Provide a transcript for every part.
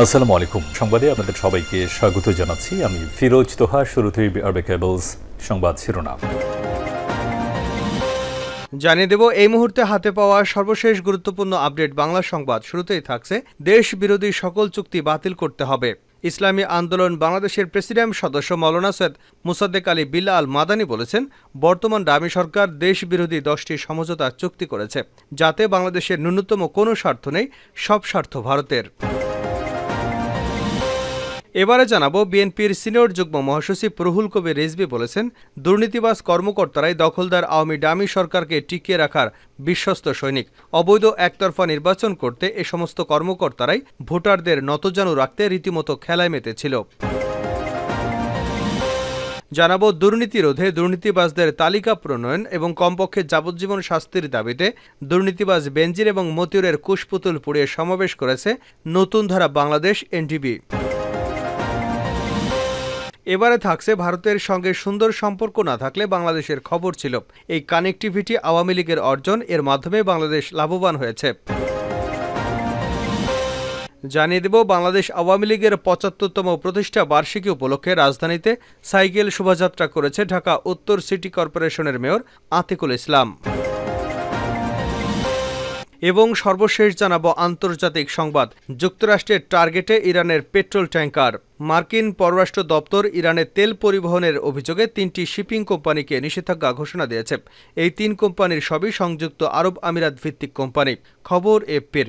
আসসালামু আলাইকুম। সংবাদে আপনাদের সবাইকে স্বাগত জানাচ্ছি। আমি ফিরোজ তোহা, শুরুতেই আরবে কেবলস সংবাদ শিরোনাম। জানিয়ে দেব, এই মুহূর্তে হাতে পাওয়া সর্বশেষ গুরুত্বপূর্ণ আপডেট বাংলা সংবাদ। শুরুতেই থাকছে দেশ বিরোধী সকল চুক্তি বাতিল করতে হবে। ইসলামী আন্দোলন বাংলাদেশের প্রেসিডেন্ট সদস্য মৌলানা সৈয়দ মুসাদ্দেক আলী বিল্লা আল মাদানি বলেছেন, বর্তমান ডামি সরকার দেশ বিরোধী দশটি সমঝোতা চুক্তি করেছে, যাতে বাংলাদেশের ন্যূনতম কোনো স্বার্থ নেই, সব স্বার্থ ভারতের। এবারে জানাব বিএনপির সিনিয়র যুগ্ম মহাসচিব প্রহুল কবির রেজবি বলেছেন, দুর্নীতিবাজ কর্মকর্তারাই দখলদার আওয়ামী ডামি সরকারকে টিকিয়ে রাখার বিশ্বস্ত সৈনিক। অবৈধ একতরফা নির্বাচন করতে এ সমস্ত কর্মকর্তারাই ভোটারদের নতজানু রাখতে রীতিমতো খেলায় মেতেছিল। জানাব দুর্নীতি রোধে দুর্নীতিবাজদের তালিকা প্রণয়ন এবং কমপক্ষে যাবজ্জীবন শাস্তির দাবিতে দুর্নীতিবাজ বেনজির এবং মতিউরের কুশপুতুল পুড়িয়ে সমাবেশ করেছে নতুন ধারা বাংলাদেশ এনটিভি এবারে থাকছে ভারতের সঙ্গে সুন্দর সম্পর্ক না থাকলে বাংলাদেশের খবর ছিল। এই কানেক্টিভিটি আওয়ামী লীগের অর্জন, এর মাধ্যমে বাংলাদেশ লাভবান হয়েছে। জানিয়ে দেব, বাংলাদেশ আওয়ামী লীগের পঁচাত্তরতম প্রতিষ্ঠা বার্ষিকী উপলক্ষে রাজধানীতে সাইকেল শোভাযাত্রা করেছে ঢাকা উত্তর সিটি কর্পোরেশনের মেয়র আতিকুল ইসলাম। এবং সর্বশেষ জানাব আন্তর্জাতিক সংবাদ। যুক্তরাষ্ট্রের টার্গেটে ইরানের পেট্রোল ট্যাঙ্কার মার্কিন পররাষ্ট্র দপ্তর ইরানের তেল পরিবহনের অভিযোগে তিনটি শিপিং কোম্পানিকে নিষেধাজ্ঞা ঘোষণা দিয়েছে। এই তিন কোম্পানির সবই সংযুক্ত আরব আমিরাত ভিত্তিক কোম্পানি। খবর এফপির।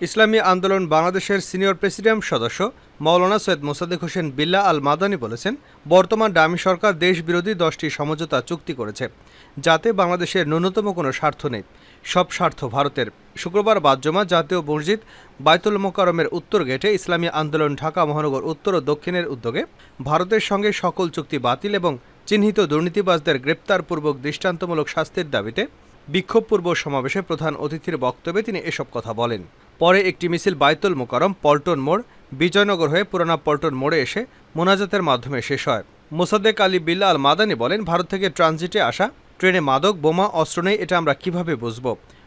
ইসলামী আন্দোলন বাংলাদেশের সিনিয়র প্রেসিডেন্ট সদস্য মৌলানা সৈয়দ মোসাদ্দেক হোসেন বিল্লা আল মাদানি বলেছেন, বর্তমান ডামি সরকার দেশ বিরোধী দশটি সমঝোতা চুক্তি করেছে, যাতে বাংলাদেশের ন্যূনতম কোনো স্বার্থ নেই। সব স্বার্থ ভারতের। শুক্রবার বাদজমা জাতীয় মসজিদ বায়তুল মোকারমের উত্তর গেটে ইসলামী আন্দোলন ঢাকা মহানগর উত্তর ও দক্ষিণের উদ্যোগে ভারতের সঙ্গে সকল চুক্তি বাতিল এবং চিহ্নিত দুর্নীতিবাজদের গ্রেপ্তারপূর্বক দৃষ্টান্তমূলক শাস্তির দাবিতে বিক্ষোভপূর্ব সমাবেশে প্রধান অতিথির বক্তব্যে তিনি এসব কথা বলেন। পরে একটি মিছিল বায়তুল মোকারম পল্টন মোড়, বিজয়নগর হয়ে পুরানা পল্টন মোড়ে এসে মোনাজাতের মাধ্যমে শেষ হয়। মোসাদ্দেক আলী বিল্লা আল মাদানি বলেন, ভারত থেকে ট্রানজিটে আসা, ট্রেনে মাদক, বোমা, অস্ত্র নেই, এটা আমরা কীভাবে বুঝব?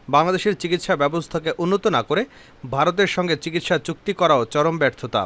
বাংলাদেশের চিকিৎসা ব্যবস্থাকে উন্নত না করে ভারতের সঙ্গে চিকিৎসা চুক্তি করাও চরম ব্যর্থতা।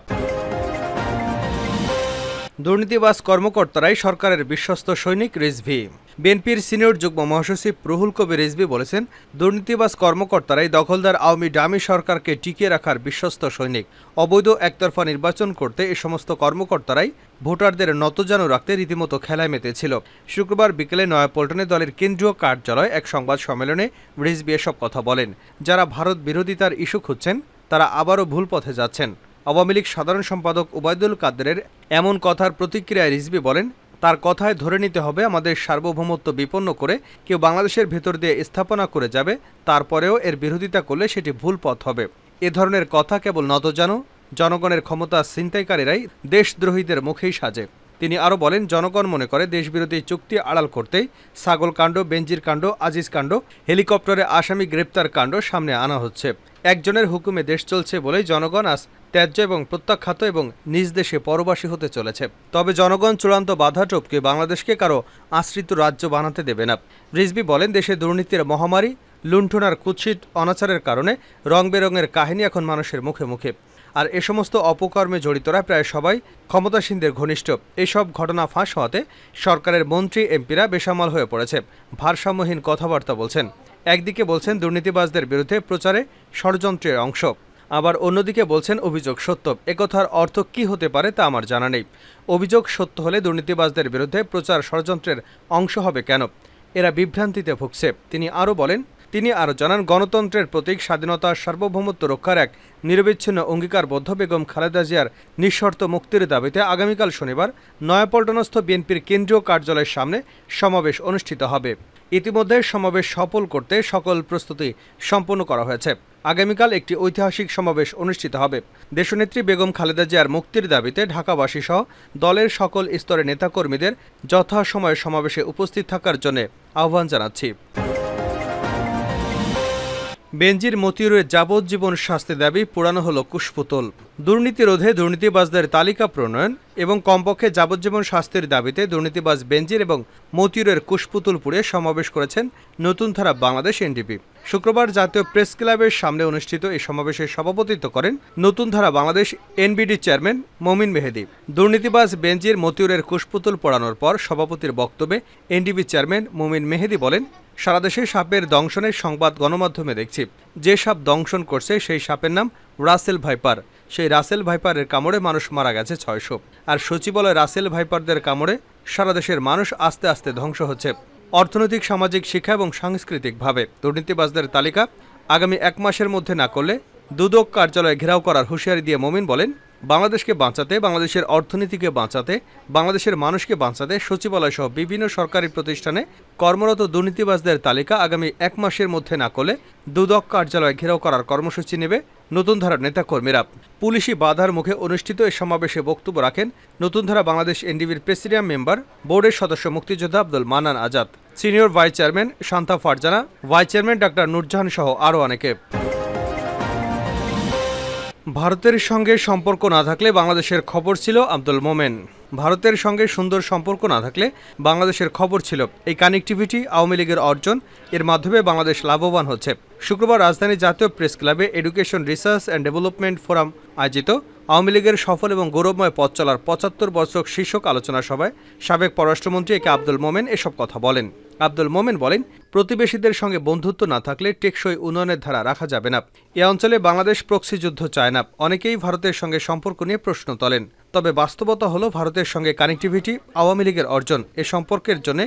দুর্নীতিবাজ কর্মকর্তারাই সরকারের বিশ্বস্ত সৈনিক রিজভি। বিএনপির সিনিয়র যুগ্ম মহাসচিব রুহুল কবির রিজভি বলেছেন, দুর্নীতিবাজ কর্মকর্তারাই দখলদার আওয়ামী ডামি সরকারকে টিকিয়ে রাখার বিশ্বস্ত সৈনিক। অবৈধ একতরফা নির্বাচন করতে এ সমস্ত কর্মকর্তারাই ভোটারদের নতজানু রাখতে রীতিমতো খেলায় মেতেছিল। শুক্রবার বিকেলে নয়াপল্টনে দলের কেন্দ্রীয় কার্যালয়ে এক সংবাদ সম্মেলনে রিজভি এসব কথা বলেন। যারা ভারত বিরোধিতার ইস্যু খুঁজছেন, তারা আবারও ভুল পথে যাচ্ছেন। আওয়ামী লীগ সাধারণ সম্পাদক ওবায়দুল কাদেরের এমন কথার প্রতিক্রিয়ায় রিজবি বলেন তার কথায় ধরে নিতে হবে, আমাদের সার্বভৌমত্ব বিপন্ন করে কেউ বাংলাদেশের ভেতর দিয়ে স্থাপনা করে যাবে, তারপরেও এর বিরোধিতা করলে সেটি ভুল পথ হবে। এ ধরনের কথা কেবল নতজানু, জনগণের ক্ষমতা ছিনতাইকারীরাই দেশদ্রোহীদের মুখেই সাজে। তিনি আরও বলেন, জনগণ মনে করে দেশবিরোধী চুক্তি আড়াল করতেই ছাগল কাণ্ড, বেঞ্জির কাণ্ড, আজিজ কাণ্ড, হেলিকপ্টারে আসামি গ্রেপ্তার কাণ্ড সামনে আনা হচ্ছে। একজনের হুকুমে দেশ চলছে বলেই জনগণ আজ ত্যায্য এবং প্রত্যাখ্যাত এবং নিজ দেশে পরবাসী হতে চলেছে। তবে জনগণ চূড়ান্ত বাধা টপকে বাংলাদেশকে কারও আশ্রিত রাজ্য বানাতে দেবে না। রিজবি বলেন, দেশে দুর্নীতির মহামারী, লুণ্ঠনার কুৎসিত অনাচারের কারণে রং বেরঙের কাহিনী এখন মানুষের মুখে মুখে। আর এ সমস্ত অপকর্মে জড়িতরা প্রায় সবাই ক্ষমতাসীনদের ঘনিষ্ঠ। এসব ঘটনা ফাঁস হওয়াতে সরকারের মন্ত্রী, এমপিরা বেসামাল হয়ে পড়েছে। ভারসাম্যহীন কথাবার্তা বলছেন। একদিকে বলছেন দুর্নীতিবাজদের বিরুদ্ধে প্রচারে ষড়যন্ত্রের অংশ। আবার অন্যদিকে বলছেন অভিযোগ সত্য। একথার অর্থ কি হতে পারে তা আমার জানা নেই। অভিযোগ সত্য হলে দুর্নীতিবাজদের বিরুদ্ধে প্রচার ষড়যন্ত্রের অংশ হবে কেন? এরা বিভ্রান্তিতে ভুগছে। তিনি আরও বলেন তিনি আরও জানান, গণতন্ত্রের প্রতীক, স্বাধীনতা, সার্বভৌমত্ব রক্ষার এক নিরবিচ্ছিন্ন অঙ্গীকারবদ্ধ বেগম খালেদা জিয়ার নিঃশর্ত মুক্তির দাবিতে আগামীকাল শনিবার নয়াপল্টনস্থ বিএনপির কেন্দ্রীয় কার্যালয়ের সামনে সমাবেশ অনুষ্ঠিত হবে। ইতিমধ্যে সমাবেশ সফল করতে সকল প্রস্তুতি সম্পন্ন করা হয়েছে। আগামীকাল একটি ঐতিহাসিক সমাবেশ অনুষ্ঠিত হবে। দেশনেত্রী বেগম খালেদা জিয়ার মুক্তির দাবিতে ঢাকাবাসী সহ দলের সকল স্তরের নেতাকর্মীদের যথাসময়ে সমাবেশে উপস্থিত থাকার জন্য আহ্বান জানাচ্ছি। বেঞ্জির মতিউরের যাবজ্জীবন শাস্তি দাবি পোড়ানো হলো কুশপুতল। দুর্নীতি রোধে দুর্নীতিবাজদের তালিকা প্রণয়ন এবং কমপক্ষে যাবজ্জীবন শাস্তির দাবিতে দুর্নীতিবাজ বেঞ্জির এবং মতিউরের কুশপুতুল পুড়ে সমাবেশ করেছেন নতুন ধারা বাংলাদেশ এনডিপি। শুক্রবার জাতীয় প্রেস ক্লাবের সামনে অনুষ্ঠিত এই সমাবেশে সভাপতিত্ব করেন নতুন ধারা বাংলাদেশ এনবিডি চেয়ারম্যান মমিন মেহেদি। দুর্নীতিবাজ বেঞ্জির মতিউরের কুশপুতুল পড়ানোর পর সভাপতির বক্তব্যে এনডিপি চেয়ারম্যান মমিন মেহেদি বলেন সারা দেশে সাপের দংশনের সংবাদ গণমাধ্যমে দেখছি। যে সাপ দংশন করছে, সেই সাপের নাম রাসেল ভাইপার। সেই রাসেল ভাইপারের কামড়ে মানুষ মারা গেছে ছয়শো। আর সচিবালয় রাসেল ভাইপারদের কামড়ে সারা দেশের মানুষ আস্তে আস্তে ধ্বংস হচ্ছে। অর্থনৈতিক, সামাজিক, শিক্ষা এবং সাংস্কৃতিকভাবে দুর্নীতিবাজদের তালিকা আগামী এক মাসের মধ্যে না করলে দুদক কার্যালয়ে ঘেরাও করার হুঁশিয়ারি দিয়ে মমিন বলেন বাংলাদেশকে বাঁচাতে, বাংলাদেশের অর্থনীতিকে বাঁচাতে, বাংলাদেশের মানুষকে বাঁচাতে সচিবালয় সহ বিভিন্ন সরকারি প্রতিষ্ঠানে কর্মরত দুর্নীতিবাজদের তালিকা আগামী এক মাসের মধ্যে না করলে দুদক কার্যালয় ঘেরাও করার কর্মসূচি নেবে নতুন ধারার নেতাকর্মীরা। পুলিশি বাধার মুখে অনুষ্ঠিত এই সমাবেশে বক্তব্য রাখেন নতুন ধারা বাংলাদেশ এনডিবির প্রেসিডিয়াম মেম্বার, বোর্ডের সদস্য মুক্তিযোদ্ধা Abdul Mannan Azad. Senior vice chairman Shanta Farzana, vice chairman doctor Nurjahan সহ আরও অনেকে। ভারতের সঙ্গে সম্পর্ক না থাকলে বাংলাদেশের খবর ছিল আব্দুল মোমেন। ভারতের সঙ্গে সুন্দর সম্পর্ক না থাকলে বাংলাদেশের খবর ছিল এই কানেক্টিভিটি আওয়ামী লীগের অর্জন, এর মাধ্যমে বাংলাদেশ লাভবান হচ্ছে। শুক্রবার রাজধানী জাতীয় প্রেস ক্লাবে education research and development forum আয়োজিত আওয়ামী লীগের সফল এবং গৌরবময় পথ চলার পঁচাত্তর বছর শীর্ষক আলোচনা সভায় সাবেক পররাষ্ট্রমন্ত্রী একে আব্দুল মোমেন এসব কথা বলেন। আব্দুল মোমেন বলেন, প্রতিবেশীদের সঙ্গে বন্ধুত্ব না থাকলে টেকসই উন্নয়নের ধারা রাখা যাবে না। এ অঞ্চলে বাংলাদেশ প্রক্সি যুদ্ধ চায় না। অনেকেই ভারতের সঙ্গে সম্পর্ক নিয়ে প্রশ্ন তোলেন। তবে বাস্তবতা হলো ভারতের সঙ্গে কানেক্টিভিটি আওয়ামী লীগের অর্জন। এ সম্পর্কের জন্য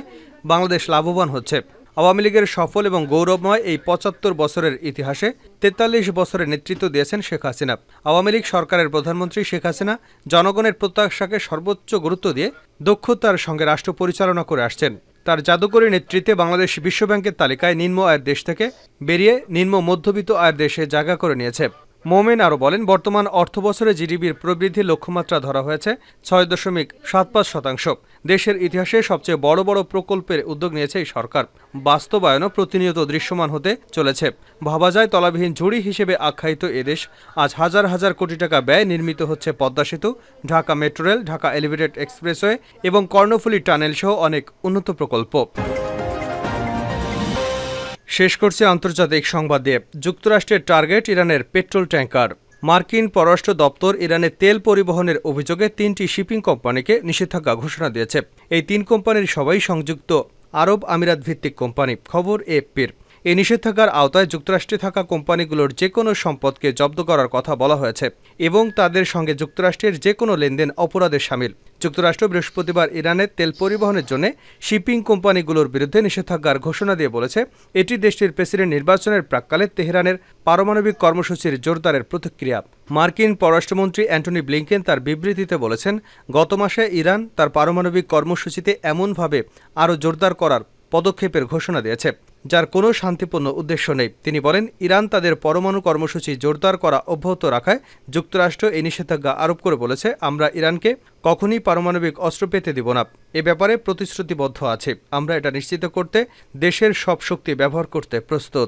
বাংলাদেশ লাভবান হচ্ছে। আওয়ামী লীগের সফল এবং গৌরবময় এই পঁচাত্তর বছরের ইতিহাসে তেতাল্লিশ বছরের নেতৃত্ব দিয়েছেন শেখ হাসিনা। আওয়ামী লীগ সরকারের প্রধানমন্ত্রী শেখ হাসিনা জনগণের প্রত্যাশাকে সর্বোচ্চ গুরুত্ব দিয়ে দক্ষতার সঙ্গে রাষ্ট্র পরিচালনা করে আসছেন। তার জাদুকরী নেতৃত্বে বাংলাদেশ বিশ্বব্যাংকের তালিকায় নিম্ন আয়ের দেশ থেকে বেরিয়ে নিম্ন মধ্যবিত্ত আয়ের দেশে জায়গা করে নিয়েছে। মোমেন আরও বলেন, বর্তমান অর্থবছরে জিডিপির প্রবৃদ্ধি লক্ষ্যমাত্রা ধরা হয়েছে ছয় দশমিক সাত পাঁচ শতাংশ। দেশের ইতিহাসে সবচেয়ে বড় বড় প্রকল্পের উদ্যোগ নিয়েছে এই সরকার। বাস্তবায়নও প্রতিনিয়ত দৃশ্যমান হতে চলেছে। ভাবা যায়, তলাবিহীন ঝুড়ি হিসেবে আখ্যায়িত এদেশ আজ হাজার হাজার কোটি টাকা ব্যয় নির্মিত হচ্ছে পদ্মা সেতু, Dhaka metro rail, Dhaka elevated expressway এবং কর্ণফুলী টানেল সহ অনেক উন্নত প্রকল্প। শেষ করছে আন্তর্জাতিক সংবাদ যুক্তরাষ্ট্রের টার্গেট ইরানের পেট্রোল ট্যাঙ্কার মার্কিন পররাষ্ট্র দপ্তর ইরানে তেল পরিবহনের অভিযোগে তিনটি শিপিং কোম্পানিকে নিষেধাজ্ঞা ঘোষণা দিয়েছে। এই তিন কোম্পানির সবাই সংযুক্ত আরব আমিরাত ভিত্তিক কোম্পানি। খবর এপির এই নিষেধাজ্ঞার আওতায় যুক্তরাষ্ট্রে থাকা কোম্পানিগুলোর যে কোনো সম্পদকে জব্দ করার কথা বলা হয়েছে এবং তাদের সঙ্গে যুক্তরাষ্ট্রের যে কোনো লেনদেন অপরাধে সামিল। যুক্তরাষ্ট্র বৃহস্পতিবার ইরানের তেল পরিবহনের জন্য শিপিং কোম্পানিগুলোর বিরুদ্ধে নিষেধাজ্ঞার ঘোষণা দিয়ে বলেছে, এটি দেশটির প্রেসিডেন্ট নির্বাচনের প্রাককালে তেহরানের পারমাণবিক কর্মসূচির জোরদারের প্রতিক্রিয়া। মার্কিন পররাষ্ট্রমন্ত্রী অ্যান্টনি ব্লিংকেন তার বিবৃতিতে বলেছেন, গত মাসে ইরান তার পারমাণবিক কর্মসূচিতে এমনভাবে আরও জোরদার করার পদক্ষেপের ঘোষণা দিয়েছে। যার কোনো শান্তিপূর্ণ উদ্দেশ্য নেই। তিনি বলেন, ইরান তাদের পরমাণু কর্মসূচি জোরদার করা অব্যাহত রাখায় যুক্তরাষ্ট্র এই নিষেধাজ্ঞা আরোপ করে বলেছে, আমরা ইরানকে কখনই পারমাণবিক অস্ত্র পেতে দিব না। এ ব্যাপারে প্রতিশ্রুতিবদ্ধ আছে। আমরা এটা নিশ্চিত করতে দেশের সব শক্তি ব্যবহার করতে প্রস্তুত।